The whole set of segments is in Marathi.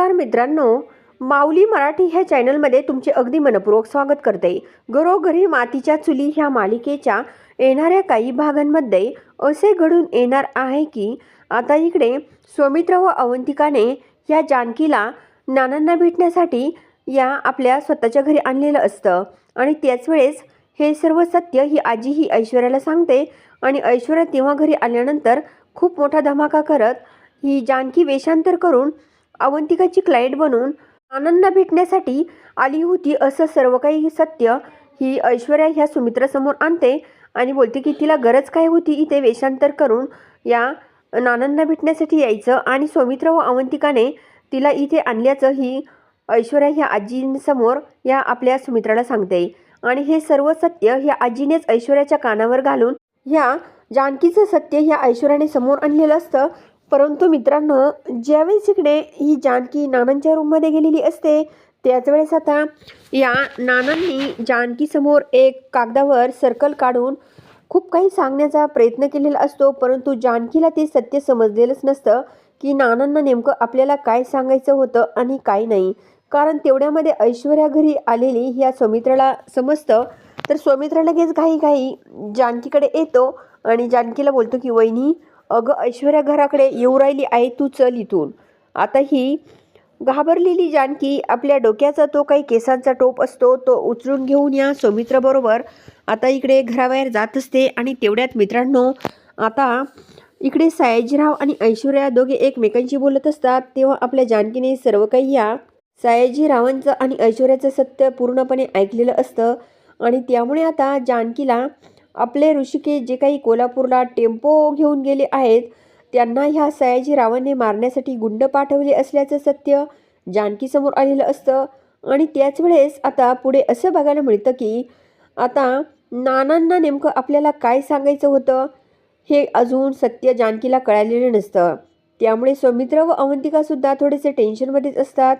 नमस्कार मित्रांनो. माऊली मराठी ह्या चॅनलमध्ये तुमचे अगदी मनपूर्वक स्वागत करते. घरोघरी मातीच्या चुली ह्या मालिकेच्या येणाऱ्या काही भागांमध्ये असे घडून येणार आहे की आता इकडे सौमित्र व अवंतिकाने या जानकीला नानांना भेटण्यासाठी या आपल्या स्वतःच्या घरी आणलेलं असतं. आणि त्याच वेळेस हे सर्व सत्य ही आजी ही ऐश्वर्याला सांगते आणि ऐश्वर्या तेव्हा घरी आल्यानंतर खूप मोठा धमाका करत ही जानकी वेषांतर करून अवंतिकाची क्लायंट बनून आनंदला भेटण्यासाठी आली होती असं सर्व काही सत्य ही ऐश्वर्या ह्या सुमित्रासमोर आणते आणि बोलते की तिला गरज काय होती इथे वेषांतर करून या नानांना भेटण्यासाठी यायचं? आणि सौमित्र व अवंतिकाने तिला इथे आणल्याचं ही ऐश्वर्या ह्या आजींसमोर या आपल्या सुमित्राला सांगते. आणि हे सर्व सत्य ह्या आजीनेच ऐश्वर्याच्या कानावर घालून ह्या जानकीचं सत्य ह्या ऐश्वर्याने समोर आणलेलं असतं. परंतु मित्रांनो ज्यावेळेस इकडे ही जानकी नानांच्या रूममध्ये गेलेली असते त्याच वेळेस आता या नानांनी जानकीसमोर एक कागदावर सर्कल काढून खूप काही सांगण्याचा प्रयत्न केलेला असतो परंतु जानकीला ते सत्य समजलेलंच नसतं की नानांना नेमकं आपल्याला काय सांगायचं होतं आणि काय नाही. कारण तेवढ्यामध्ये ऐश्वर्या घरी आलेली ह्या सौमित्राला समजतं. तर सौमित्र लगेच घाई घाई जानकीकडे येतो आणि जानकीला बोलतो की वहिनी अगं ऐश्वर्या घराकडे येऊ राहिली आहे तू चल इथून. आता ही घाबरलेली जानकी आपल्या डोक्याचा तो काही केसांचा टोप असतो तो उचलून घेऊन या सौमित्राबरोबर आता इकडे घराबाहेर जात असते आणि तेवढ्यात मित्रांनो आता इकडे सयाजीराव आणि ऐश्वर्या दोघे एकमेकांशी बोलत असतात. तेव्हा आपल्या जानकीने सर्व काही या सयाजीरावांचं आणि ऐश्वर्याचं सत्य पूर्णपणे ऐकलेलं असतं. आणि त्यामुळे आता जानकीला आपले ऋषिकेश जे काही कोल्हापूरला टेम्पो घेऊन गेले आहेत त्यांना ह्या सयाजीरावांनी मारण्यासाठी गुंड पाठवले असल्याचं सत्य जानकीसमोर आलेलं असतं. आणि त्याच वेळेस आता पुढे असं बघायला मिळतं की आता नानांना नेमकं आपल्याला काय सांगायचं होतं हे अजून सत्य जानकीला कळालेलं नसतं. त्यामुळे सौमित्र व अवंतिकासुद्धा थोडेसे टेन्शनमध्येच असतात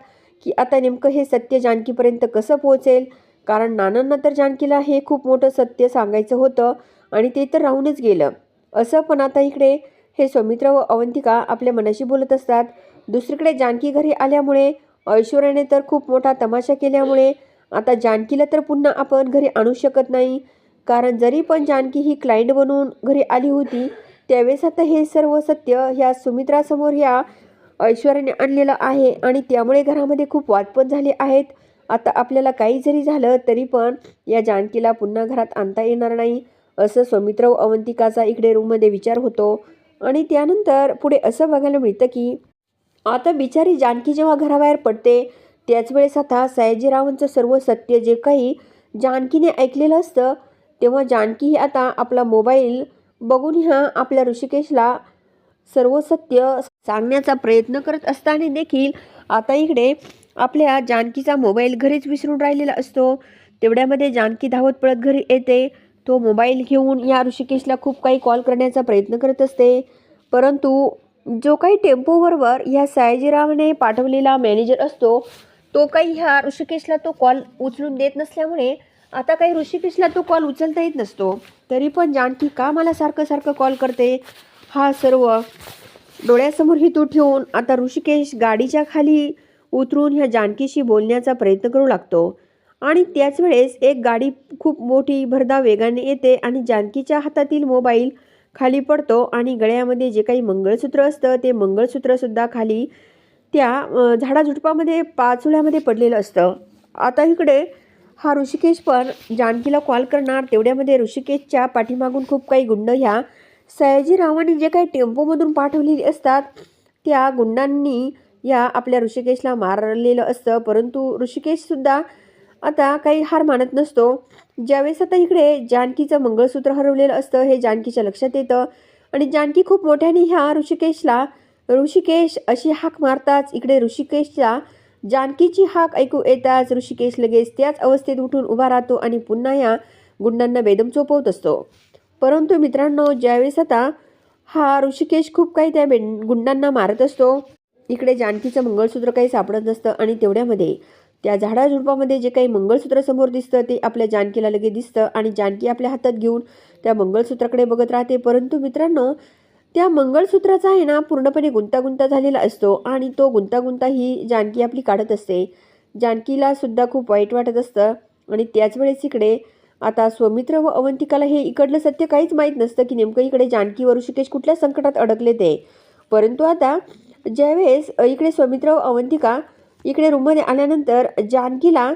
की आता नेमकं हे सत्य जानकीपर्यंत कसं पोहोचेल? कारण नानांना तर जानकीला हे खूप मोठं सत्य सांगायचं होतं आणि ते तर राहूनच गेलं. असं पण आता इकडे हे सौमित्र व अवंतिका आपल्या मनाशी बोलत असतात. दुसरीकडे जानकी घरी आल्यामुळे ऐश्वर्याने तर खूप मोठा तमाशा केल्यामुळे आता जानकीला तर पुन्हा आपण घरी आणू शकत नाही. कारण जरी पण जानकी ही क्लायंट बनून घरी आली होती त्यावेळेस आता हे सर्व सत्य ह्या सुमित्रासमोर ह्या ऐश्वर्याने आणलेलं आहे आणि त्यामुळे घरामध्ये खूप वाद पण झाले आहेत. आता आपल्याला काही जरी झालं तरी पण या जानकीला पुन्हा घरात आणता येणार नाही असं सौमित्र व अवंतिकाचा इकडे रूममध्ये विचार होतो. आणि त्यानंतर पुढे असं बघायला मिळतं की आता बिचारी जानकी जेव्हा घराबाहेर पडते त्याच वेळेस आता सयाजीरावांचं सर्व सत्य जे काही जानकीने ऐकलेलं असतं तेव्हा जानकी ही आता आपला मोबाईल बघून ह्या आपल्या ऋषिकेशला सर्व सत्य सांगण्याचा प्रयत्न करत असताना देखील आता इकडे आपल्या जानकीचा मोबाईल घरीच विसरून राहिलेला असतो. तेवढ्यामध्ये जानकी धावत पळत घरी येते. तो मोबाईल घेऊन या ऋषिकेशला खूप काही कॉल करण्याचा प्रयत्न करत असते. परंतु जो काही टेम्पोबरोबर ह्या सयाजीरावने पाठवलेला मॅनेजर असतो तो काही ह्या ऋषिकेशला तो कॉल उचलून देत नसल्यामुळे आता काही ऋषिकेशला तो कॉल उचलता येत नसतो. तरी पण जानकी का मला सारखं सारखं कॉल करते? हा सर्व डोळ्यासमोर हितू ठेवून आता ऋषिकेश गाडीच्या खाली उतरून ह्या जानकीशी बोलण्याचा प्रयत्न करू लागतो. आणि त्याच वेळेस एक गाडी खूप मोठी भरदा वेगाने येते आणि जानकीच्या हातातील मोबाईल खाली पडतो आणि गळ्यामध्ये जे काही मंगळसूत्र असतं ते मंगळसूत्रसुद्धा खाली त्या झाडाझुडपामध्ये पाचोळ्यामध्ये पडलेलं असतं. आता इकडे हा ऋषिकेश पण जानकीला कॉल करणार. तेवढ्यामध्ये ऋषिकेशच्या पाठीमागून खूप काही गुंड ह्या सयाजीरावांनी जे काही टेम्पोमधून पाठवलेली असतात त्या गुंडांनी या आपल्या ऋषिकेशला मारलेलं असतं. परंतु ऋषिकेशसुद्धा आता काही हार मानत नसतो. ज्यावेळेस आता इकडे जानकीचं मंगळसूत्र हरवलेलं असतं हे जानकीच्या लक्षात येतं. आणि जानकी खूप मोठ्याने ह्या ऋषिकेशला ऋषिकेश अशी हाक मारताच इकडे ऋषिकेशला जानकीची हाक ऐकू येताच ऋषिकेश लगेच त्याच अवस्थेत उठून उभा राहतो आणि पुन्हा या गुंडांना बेदम चोपवत असतो. परंतु मित्रांनो ज्यावेळेस आता हा ऋषिकेश खूप काही त्या बे गुंडांना मारत असतो इकडे जानकीचं मंगळसूत्र काही सापडत नसतं आणि तेवढ्यामध्ये त्या झाडाझुडपामध्ये जे काही मंगळसूत्र समोर दिसतं ते आपल्या जानकीला लगेच दिसतं आणि जानकी आपल्या हातात घेऊन त्या मंगळसूत्राकडे बघत राहते. परंतु मित्रांनो त्या मंगळसूत्राचा आहे ना पूर्णपणे गुंतागुंता झालेला असतो आणि तो गुंतागुंता ही जानकी आपली काढत असते. जानकीला सुद्धा खूप वाईट वाटत असतं आणि त्याच वेळेस इकडे आता स्वमित्र व अवंतिकाला हे इकडलं सत्य काहीच माहीत नसतं की नेमकं इकडे जानकी व ऋषिकेश कुठल्या संकटात अडकले ते. परंतु आता ज्यावेळेस इकडे सौमित्र अवंतिका इकडे रूममध्ये आल्यानंतर जानकीला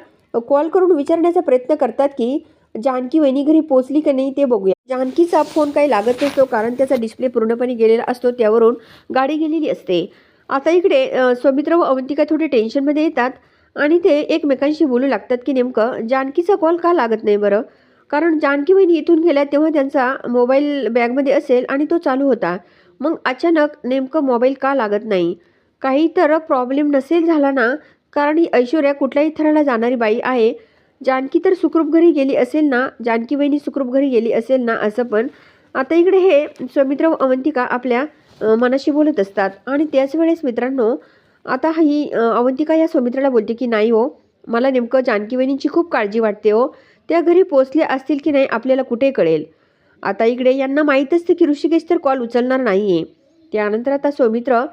कॉल करून विचारण्याचा प्रयत्न करतात की जानकी वहिनी घरी पोचली का नाही ते बघूया. जानकीचा फोन काही लागत नसतो कारण त्याचा डिस्प्ले पूर्णपणे गेलेला असतो त्यावरून गाडी गेलेली असते. आता इकडे अ, सौमित्र व अवंतिका थोडे टेन्शनमध्ये येतात आणि ते एकमेकांशी बोलू लागतात की नेमकं जानकीचा कॉल का लागत नाही बरं? कारण जानकी वहिनी इथून गेल्या तेव्हा त्यांचा मोबाईल बॅगमध्ये असेल आणि तो चालू होता. मग अचानक नेमकं मोबाईल का लागत नाही? काही तर प्रॉब्लेम नसेल झाला ना? कारण ही ऐश्वर्या कुठल्याही थराला जाणारी बाई आहे. जानकी तर सुखरूप घरी गेली असेल ना? जानकी बहिणी सुखरूप घरी गेली असेल ना? असं पण. आता इकडे हे सौमित्र व अवंतिका आपल्या मनाशी बोलत असतात. आणि त्याच वेळेस मित्रांनो आता ही अवंतिका या सौमित्राला बोलते की नाही हो मला नेमकं जानकी बहिणींची खूप काळजी वाटते हो. त्या घरी पोचले असतील की नाही आपल्याला कुठे कळेल? आता इकडे यांना माहीत असते की ऋषिकेश तर कॉल उचलणार नाही आहे त्यानंतर आता सौमित्र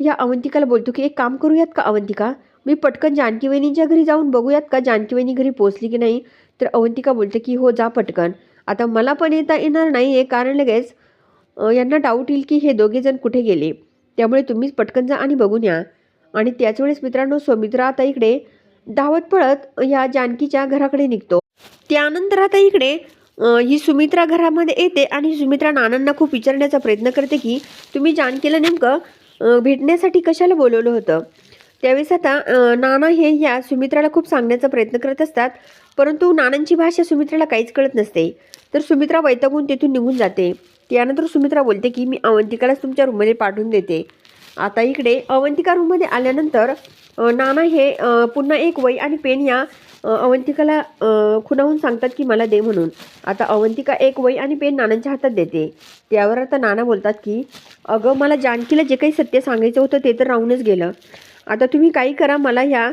या अवंतिकाला बोलतो की एक काम करूयात का अवंतिका? मी पटकन जानकी वहिनींच्या घरी जाऊन बघूयात का जानकी वहिनी घरी पोचली की नाही. तर अवंतिका बोलते की हो जा पटकन. आता मला पण येता येणार नाही आहे कारण लगेच यांना डाऊट येईल की हे दोघेजण कुठे गेले. त्यामुळे तुम्हीच पटकन जा आणि बघून या. आणि त्याच वेळेस मित्रांनो सौमित्र आता इकडे धावत पळत या जानकीच्या घराकडे निघतो. त्यानंतर आता इकडे ही सुमित्रा घरामध्ये येते आणि सुमित्रा नानांना खूप विचारण्याचा प्रयत्न करते की तुम्ही जानकीला नेमकं भेटण्यासाठी कशाला बोलवलं होतं? त्यावेळेस आता नाना हे ह्या सुमित्राला खूप सांगण्याचा प्रयत्न करत असतात परंतु नानांची भाषा सुमित्राला काहीच कळत नसते. तर सुमित्रा वैतागून तिथून निघून जाते. त्यानंतर सुमित्रा बोलते की मी अवंतिकालाच तुमच्या रूममध्ये पाठवून देते. आता इकडे अवंतिका रूममध्ये आल्यानंतर नाना हे पुन्हा एक वय आणि पेन या अवंतिकाला खुणावून सांगतात की मला दे म्हणून. आता अवंतिका एक वय आणि पेन नानांच्या हातात देते. त्यावर आता नाना बोलतात की अगं मला जानकीला जे काही सत्य सांगायचं होतं ते तर राहूनच गेलं. आता तुम्ही काही करा मला ह्या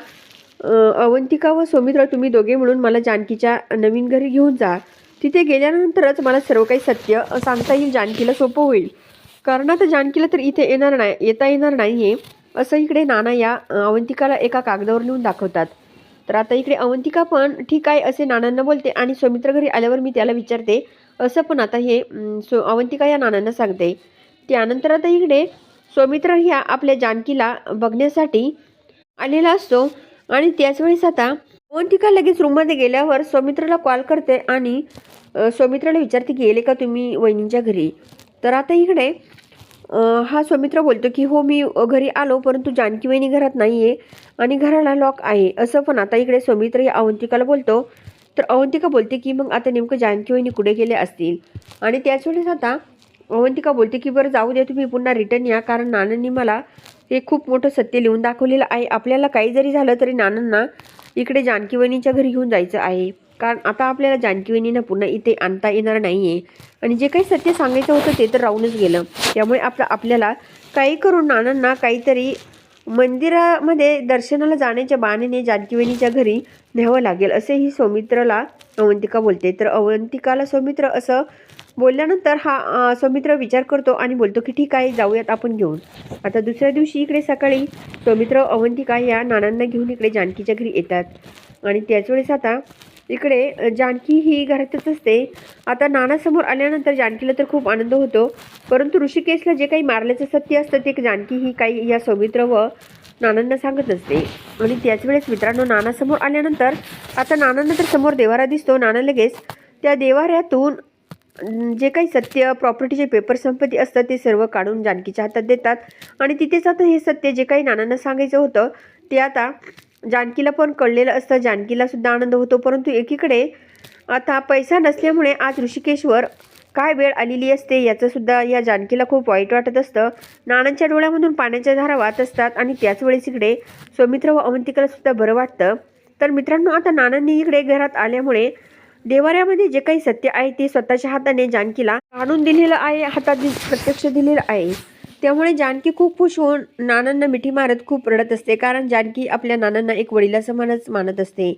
अवंतिका व सौमित्र तुम्ही दोघे म्हणून मला जानकीच्या नवीन घरी घेऊन जा. तिथे गेल्यानंतरच मला सर्व काही सत्य सांगता येईल जानकीला सोपं होईल. कारण आता जानकीला तर इथे येणार नाही येता येणार नाही आहे असं इकडे नाना या अवंतिकाला एका कागदावर लिहून दाखवतात. तर आता इकडे अवंतिका पण ठीक आहे असे नानांना बोलते आणि सौमित्र घरी आल्यावर मी त्याला विचारते असं पण आता हे सो अवंतिका या नानांना सांगते. त्यानंतर आता इकडे सौमित्र ह्या आपल्या जानकीला बघण्यासाठी आलेला असतो आणि त्याच वेळेस आता अवंतिका लगेच रूममध्ये गेल्यावर सौमित्रला कॉल करते आणि सौमित्राला विचारते गेले का तुम्ही वहिनींच्या घरी? तर आता इकडे हा सौमित्र बोलतो की हो मी घरी आलो परंतु जानकी वहिनी घरात नाही आहे आणि घराला लॉक आहे. असं पण आता इकडे सौमित्र या अवंतिकाला बोलतो. तर अवंतिका बोलते की मग आता नेमकं जानकी वहिनी कुठे गेले असतील? आणि त्याच वेळेस आता अवंतिका बोलते की बरं जाऊ द्या तुम्ही पुन्हा रिटर्न या कारण नानांनी मला हे खूप मोठं सत्य लिहून दाखवलेलं आहे. आपल्याला काही जरी झालं तरी नानांना इकडे जानकी वहिनीच्या घरी घेऊन जायचं आहे. कारण आता आपल्याला जानकी पुन्हा इथे आणता येणार नाही आहे आणि जे काही सत्य सांगायचं होतं ते तर राहूनच गेलं. त्यामुळे आपलं आपल्याला काही करून नानांना काहीतरी मंदिरामध्ये दर्शनाला जाण्याच्या बाणेने जानकीवेणीच्या घरी न्यावं लागेल असेही सौमित्राला सौमित्रला अवंतिका बोलते. तर अवंतिकाला सौमित्र असं बोलल्यानंतर हा सौमित्र विचार करतो आणि बोलतो की ठीक आहे जाऊयात आपण घेऊन. आता दुसऱ्या दिवशी इकडे सकाळी सौमित्र अवंतिका या नानांना घेऊन इकडे जानकीच्या घरी येतात. आणि त्याच वेळेस आता इकडे जानकी ही घरातच असते. आता नानासमोर आल्यानंतर जानकीला तर खूप आनंद होतो. परंतु ऋषिकेशला जे काही मारल्याचं सत्य असतं ते जानकी ही काही या सौमित्र व नानांना सांगत असते आणि त्याच वेळेस मित्रांनो नानासमोर आल्यानंतर आता नानांना तर समोर देवारा दिसतो. नाना लगेच त्या देवाऱ्यातून जे काही सत्य प्रॉपर्टीचे पेपर संपत्ती असतात ते सर्व काढून जानकीच्या हातात देतात. आणि तिथेच आता हे सत्य जे काही नानांना सांगायचं होतं ते आता जानकीला पण कळलेलं असतं. जानकीला सुद्धा आनंद होतो. परंतु एकीकडे आता पैसा नसल्यामुळे आज ऋषिकेशवर काय वेळ आलेली असते याचंसुद्धा या जानकीला खूप वाईट वाटत असतं. नानांच्या डोळ्यामधून पाण्याच्या धारा वाहत असतात आणि त्याच वेळेस इकडे सौमित्र व अवंतिकाला सुद्धा बरं वाटतं. तर मित्रांनो आता नानांनी इकडे घरात आल्यामुळे देवाऱ्यामध्ये जे काही सत्य आहे ते स्वतःच्या हाताने जानकीला आणून दिलेलं आहे हातात प्रत्यक्ष दिलेलं आहे. त्यामुळे जानकी खूप खुश होऊन नानांना मिठी मारत खूप रडत असते कारण जानकी आपल्या नानांना एक वडिलासमानच मानत असते.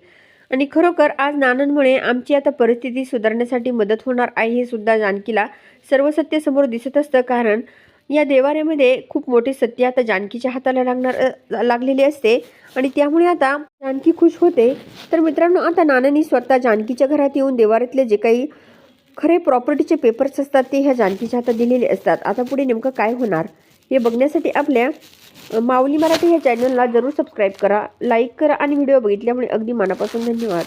आणि खरोखर आज नानांमुळे आमची आता परिस्थिती सुधारण्यासाठी मदत होणार आहे हे सुद्धा जानकीला सर्व सत्य समोर दिसत असतं कारण या देवाऱ्यामध्ये खूप मोठे सत्य आता जानकीच्या हाताला लागणार लागलेले असते. आणि त्यामुळे आता जानकी खुश होते. तर मित्रांनो आता नानांनी स्वतः जानकीच्या घरात येऊन देवाऱ्यातले जे काही खरे प्रॉपर्टीचे पेपर्स असतात ते ह्या जानकीच्या हातात दिलेले असतात. आता पुढे नेमकं काय होणार? हे बघण्यासाठी आपल्या माऊली मराठी ह्या चॅनलला जरूर सबस्क्राईब करा लाईक करा आणि व्हिडिओ बघितल्यामुळे अगदी मनापासून धन्यवाद.